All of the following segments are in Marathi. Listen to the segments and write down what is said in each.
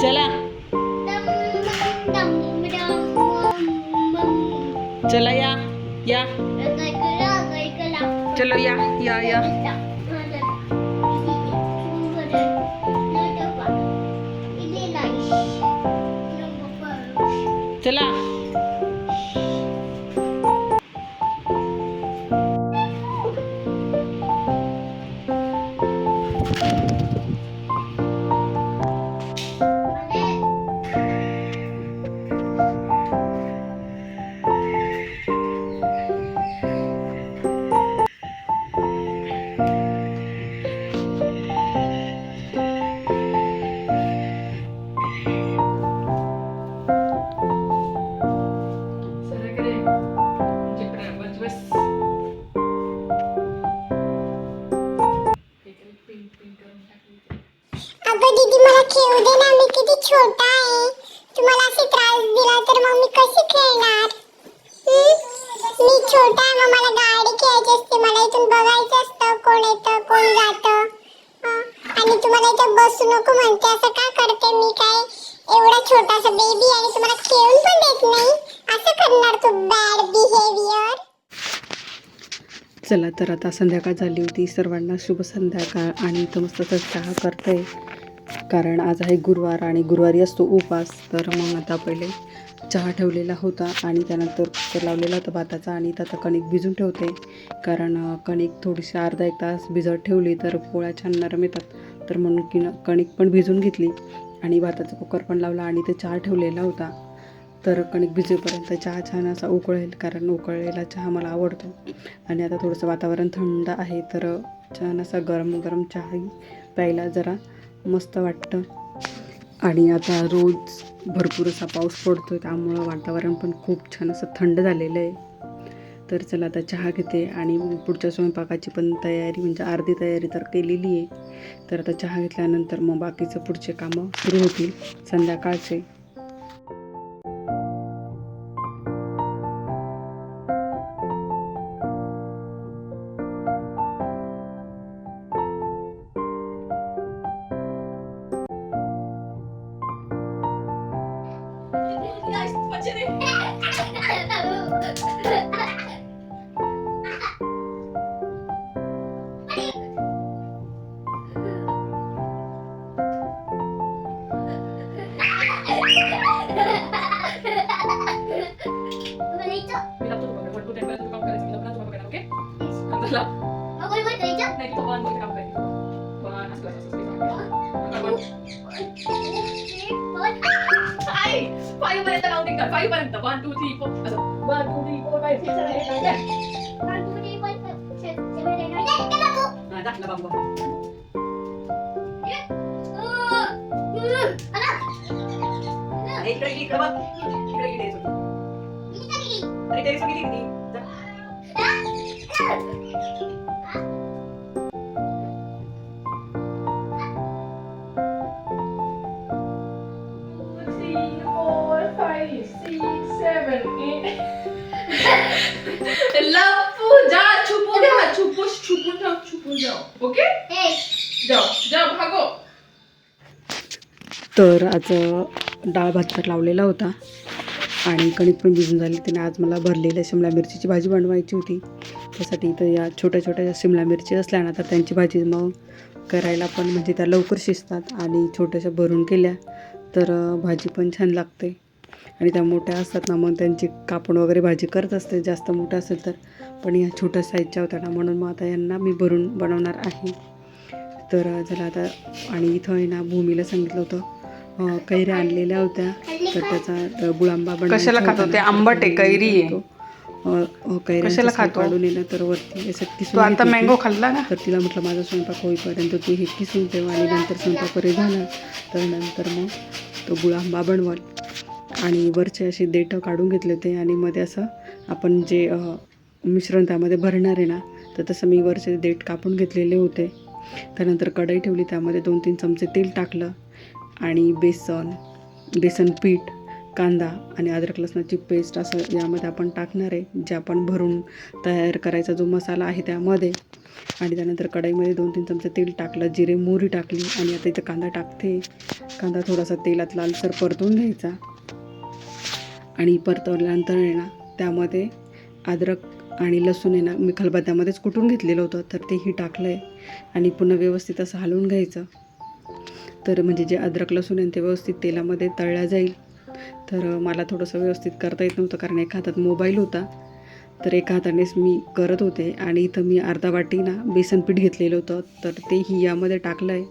चला चला या या चलो या या या येऊ दे ना मी किती छोटा आहे. तुम्हाला असे त्रास दिला तर मग मी कशी खेळणार? मी छोटा आहे मग मला गाडी खेळायची असते. मला इथून बघायचं असतं कोण येतं कोण जातं. आणि तुम्हाला इथं बसू नको म्हणते असं का करते मी काय? एवढा छोटासा बेबी आणि तुम्हाला खेळून पण देत नाही. असं करणार तू बॅड बिहेवियर चला तर आता संध्याकाळ झाली होती. सर्वांना शुभ संध्याकाळ आणि इथं मस्त चहा करते. कारण आज आहे गुरुवार आणि गुरुवारी असतो उपास तर मग आता पहिले चहा ठेवलेला होता आणि त्यानंतर कुकर लावलेला होता भाताचा आणि त्याचा आता कणिक भिजून ठेवते. कारण कणिक थोडीशी अर्धा एक तास भिजत ठेवली तर पोळ्या छान नरम येतात तर म्हणून की कणिक पण भिजून घेतली आणि भाताचा कुकर पण लावला आणि ते चहा ठेवलेला होता. तर कणिक भिजेपर्यंत चहा छान असा उकळेल कारण उकळलेला चहा मला आवडतो. आणि आता थोडंसं वातावरण थंड आहे तर छान असा गरम गरम चहाही प्यायला जरा मस्त वाटतं. आणि आता रोज भरपूर असा पाऊस पडतो आहे त्यामुळं वातावरण पण खूप छान असं थंड झालेलं आहे. तर चला आता चहा घेते आणि मग पुढच्या स्वयंपाकाची पण तयारी म्हणजे अर्धी तयारी तर केलेली आहे. तर आता चहा घेतल्यानंतर मग बाकीचं पुढचे कामं सुरू होतील संध्याकाळचे. मी लागतो तुम्हाला वन टू टेन पर्यंत काम करायचं मी लवकर तुम्हाला बघायला ओके चला नाही तिथं वन मध्ये काम करायचं वन असं असं असं फाईव्ह फाईव्ह पर्यंत काउंटिंग कर फाईव्ह पर्यंत वन टू थ्री फोर असं one two three four five six seven eight nine ten हा दाखला बाबू इकडे इकडे इकडे बघ इकडे इकडे सोडी अरे ते सोडी किती लपू जा छुपून ठेवा छुपू छुपून ठेव छुपून जाओ ओके? जाओ जाओ भागो. तर आज डाळ भात तर लावलेला होता. आणि कणिक पण भिजून झाली. त्याने आज मला भरलेल्या शिमला मिरचीची भाजी बनवायची होती. त्यासाठी इथं या छोट्या छोट्या ज्या शिमला मिरची असल्या ना तर त्यांची भाजी मग करायला पण म्हणजे त्या लवकर शिजतात आणि छोट्याशा भरून केल्या. तर भाजी पण छान लागते. आणि त्या मोठ्या असतात ना मग त्यांची कापून वगैरे भाजी करत असते जास्त मोठ्या असेल तर. पण या छोट्या साईजच्या होत्या ना म्हणून मग आता यांना मी भरून बनवणार आहे. तर झालं आता आणि इथं आहे ना भूमीला सांगितलं होतं. कैऱ्या आणलेल्या होत्या. तर त्याचा गुळांबा बनवायचा कशाला होता खातो? ना, ते? तर आंबट आहे, कैरी आहे. काढून येणं तर वरती. असं तू किसून आता होती. मँगो खाल्ला ना? तर तिला म्हटलं माझा स्वयंपाक होईपर्यंत तू हे किसून ठेव आणि नंतर स्वयंपाक वगैरे झाला. तर नंतर मग तो गुळांबा बनवल. आणि वरचे असे देठं काढून घेतले होते आणि मध्ये असं आपण जे मिश्रण त्यामध्ये भरणार आहे ना तर तसं मी वरचे देठ कापून घेतलेले होते. त्यानंतर कढई ठेवली त्यामध्ये दोन तीन चमचे तेल टाकलं आणि बेसन बेसन पीठ कांदा आणि अद्रक लसणाची पेस्ट असं यामध्ये आपण टाकणार आहे जे आपण भरून तयार करायचा जो मसाला आहे त्यामध्ये. आणि त्यानंतर कढईमध्ये दोन तीन चमचे तेल टाकलं जिरे मोहरी टाकली आणि आता इथं कांदा टाकते. कांदा थोडासा तेलात लालसर परतून घ्यायचा. आणि परतवल्यानंतर आहे ना त्यामध्ये अद्रक आणि लसूण आहे ना मी खलबत्त्यामध्येच कुटून घेतलेलं होतं तर तेही टाकलं आहे आणि पुन्हा व्यवस्थित असं हलवून घ्यायचं. तर म्हणजे जे अद्रक लसूण आहे ते व्यवस्थित तेलामध्ये तळल्या जाईल. तर मला थोडंसं व्यवस्थित करता येत नव्हतं कारण एका हातात मोबाईल होता. तर एका हातानेच मी करत होते आणि इथं मी अर्धा वाटी ना बेसनपीठ घेतलेलं होतं. तर तेही यामध्ये टाकलं आहे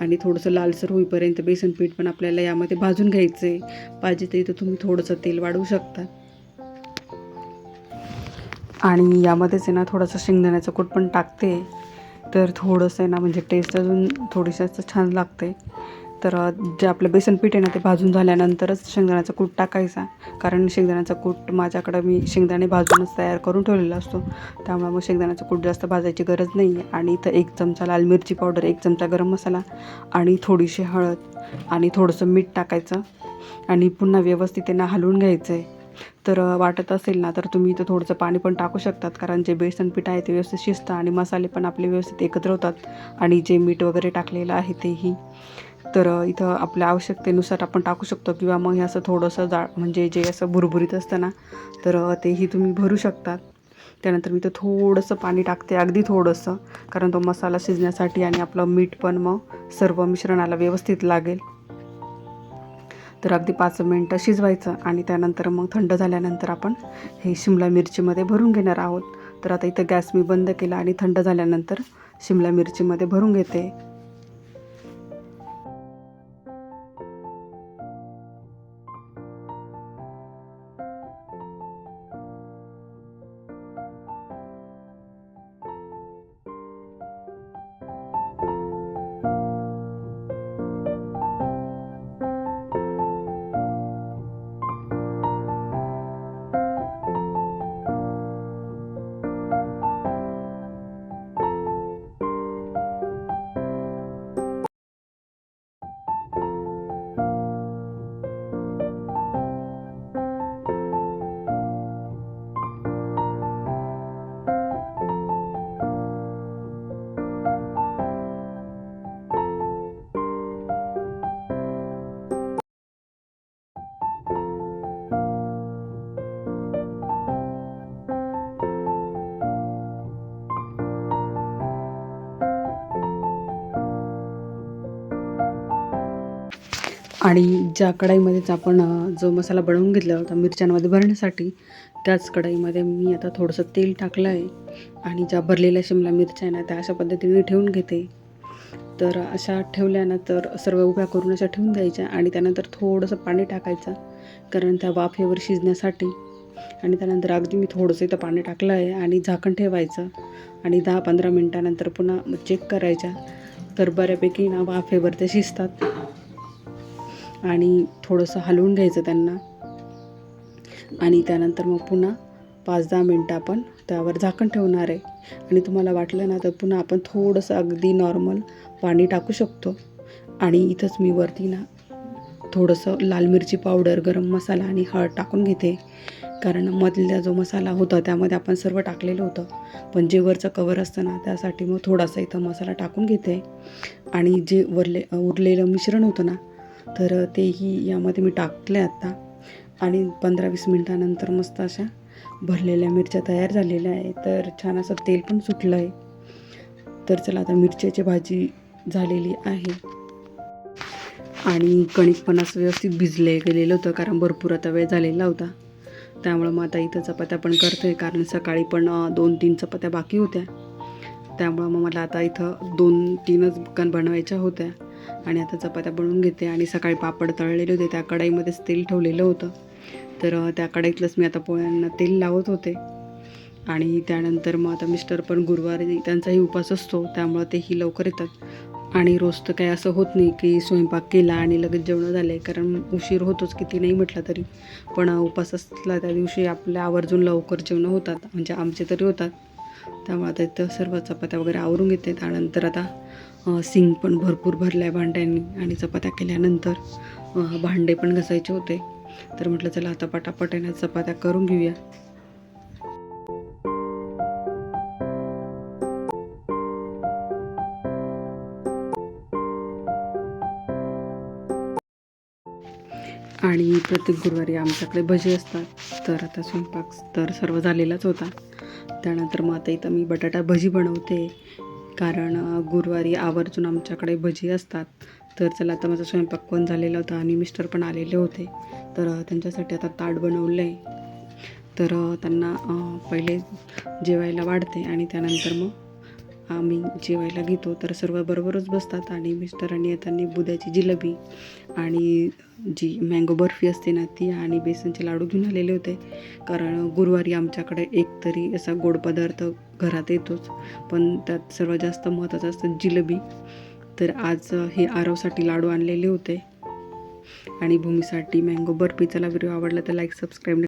आणि थोडंसं लालसर होईपर्यंत बेसनपीठ पण आपल्याला यामध्ये भाजून घ्यायचं आहे पाहिजे तर इथं तुम्ही थोडंसं तेल वाढवू शकता. आणि यामध्येच आहे ना थोडंसं शेंगदाण्याचं कूट पण टाकते. तर थोडंसं आहे ना म्हणजे टेस्ट अजून थोडीशी असं छान लागते तर जे आपलं बेसन पीठ आहे ना ते भाजून झाल्यानंतरच शेंगदाण्याचा कूट टाकायचा. कारण शेंगदाण्याचा कूट माझ्याकडं मी शेंगदाणे भाजूनच तयार करून ठेवलेला असतो. त्यामुळे मग शेंगदाण्याचा कूट जास्त भाजायची गरज नाही. आहे आणि इथं एक चमचा लाल मिरची पावडर एक चमचा गरम मसाला आणि थोडीशी हळद आणि थोडंसं मीठ टाकायचं. आणि पुन्हा व्यवस्थित त्यांना हलवून घ्यायचं आहे तर वाटत असेल ना तर तुम्ही इथं थोडंसं पाणी पण टाकू शकतात. कारण जे बेसन पीठ आहे ते व्यवस्थित शिजतं आणि मसाले पण आपले व्यवस्थित एकत्र होतात. आणि जे मीठ वगैरे टाकलेलं आहे तेही. तर इथं आपल्या आवश्यकतेनुसार आपण टाकू शकतो किंवा मग हे असं थोडंसं जाळ म्हणजे जे असं भुरभुरीत असतं ना तर तेही तुम्ही भरू शकतात. त्यानंतर मी इथं थोडंसं पाणी टाकते अगदी थोडंसं कारण तो मसाला शिजण्यासाठी आणि आपलं मीठ पण मग सर्व मिश्रणाला व्यवस्थित लागेल. तर अगदी पाच मिनटं शिजवायचं आणि त्यानंतर मग थंड झाल्यानंतर आपण हे शिमला मिरचीमध्ये भरून घेणार आहोत. तर आता इथं गॅस मी बंद केला आणि थंड झाल्यानंतर शिमला मिरचीमध्ये भरून घेते. आणि ज्या कढाईमध्येच आपण जो मसाला बनवून घेतला होता मिरच्यांमध्ये भरण्यासाठी त्याच कढईमध्ये मी आता थोडंसं तेल टाकलं आहे आणि ज्या भरलेल्या शिमला मिरच्या आहे ना त्या अशा पद्धतीने ठेवून घेते. तर अशा ठेवल्यानंतर सर्व उभ्या करून अशा ठेवून द्यायच्या आणि त्यानंतर थोडंसं पाणी टाकायचं कारण त्या वाफेवर शिजण्यासाठी. आणि त्यानंतर अगदी मी थोडंसं इथं पाणी टाकलं आहे आणि झाकण ठेवायचं आणि दहा पंधरा मिनटानंतर पुन्हा चेक करायच्या. तर बऱ्यापैकी ना वाफेवर ते शिजतात. आणि थोडंसं हलवून घ्यायचं त्यांना. आणि त्यानंतर मग पुन्हा पाच दहा मिनटं आपण त्यावर झाकण ठेवणार आहे. आणि तुम्हाला वाटलं ना तर पुन्हा आपण थोडंसं अगदी नॉर्मल पाणी टाकू शकतो. आणि इथंच मी वरती ना थोडंसं लाल मिरची पावडर गरम मसाला आणि हळद टाकून घेते. कारण मधला जो मसाला होता त्यामध्ये आपण सर्व टाकलेलं होतं. पण जे वरचं कवर असतं ना त्यासाठी मग थोडासा इथं मसाला टाकून घेते. आणि जे वरले उरलेलं मिश्रण होतं ना तर तेही यामध्ये मी टाकले आता. आणि पंधरा वीस मिनटानंतर मस्त अशा भरलेल्या मिरच्या तयार झालेल्या आहे तर छान असं तेल पण सुटलं आहे तर चला आता मिरच्याची भाजी झालेली आहे. आणि कणिक पण असं व्यवस्थित भिजले गेलेलं होतं कारण भरपूर आता वेळ झालेला होता. त्यामुळं मग आता इथं चपात्या पण करतो आहे कारण सकाळी पण दोन तीन चपात्या बाकी होत्या. त्यामुळं मग मला आता इथं दोन तीनच कण बनवायच्या होत्या. आणि आता चपात्या बनवून घेते आणि सकाळी पापड तळलेले होते त्या कढाईमध्येच तेल ठेवलेलं होतं. तर त्या कढाईतलंच मी आता पोळ्यांना तेल लावत होते. आणि त्यानंतर मग आता मिस्टर पण गुरुवारी त्यांचाही उपास असतो त्यामुळं तेही लवकर येतात. आणि रोज तर काही असं होत नाही की स्वयंपाक केला आणि लगेच जेवणं झाले कारण उशीर होतोच किती नाही म्हटलं तरी. पण उपास असला त्या दिवशी आपल्या आवर्जून लवकर जेवणं होतात म्हणजे आमचे तरी होतात. त्यामुळे आता इथं सर्व चपात्या वगैरे आवरून घेते. त्यानंतर आता सिंग पण भरपूर भरल्या आहे भांड्यांनी आणि चपात्या केल्यानंतर भांडे पण घासायचे होते. तर म्हटलं चला आता पटापट आहे ना चपात्या करून घेऊया. आणि प्रत्येक गुरुवारी आमच्याकडे भजी असतात. तर आता स्वयंपाक तर सर्व झालेलाच होता. त्यानंतर मग आता इथं मी बटाटा भजी बनवते. कारण गुरुवारी आवर्जून आमच्याकडे भजी असतात. तर चला आता माझा स्वयंपाक पण झालेला होता आणि मिस्टर पण आलेले होते. तर त्यांच्यासाठी आता ताट बनवलं आहे तर त्यांना पहिले जेवायला वाढते आणि त्यानंतर मग आम्ही जेवायला घेतो. तर सर्व बरोबरच बसतात आणि मिस्टरांनी येताना बुद्याची जिलेबी आणि जी मँगो बर्फी असते ना ती आणि बेसनचे लाडू घेऊन आलेले होते. कारण गुरुवारी आमच्याकडे एक तरी असा गोड पदार्थ घरात येतोच. पण त्यात सर्वात जास्त महत्त्वाचं असतं जिलेबी. तर आज हे आरवसाठी लाडू आणलेले होते. आणि भूमीसाठी मँगो बर्फी. चला व्हिडिओ आवडला तर लाईक सबस्क्राईब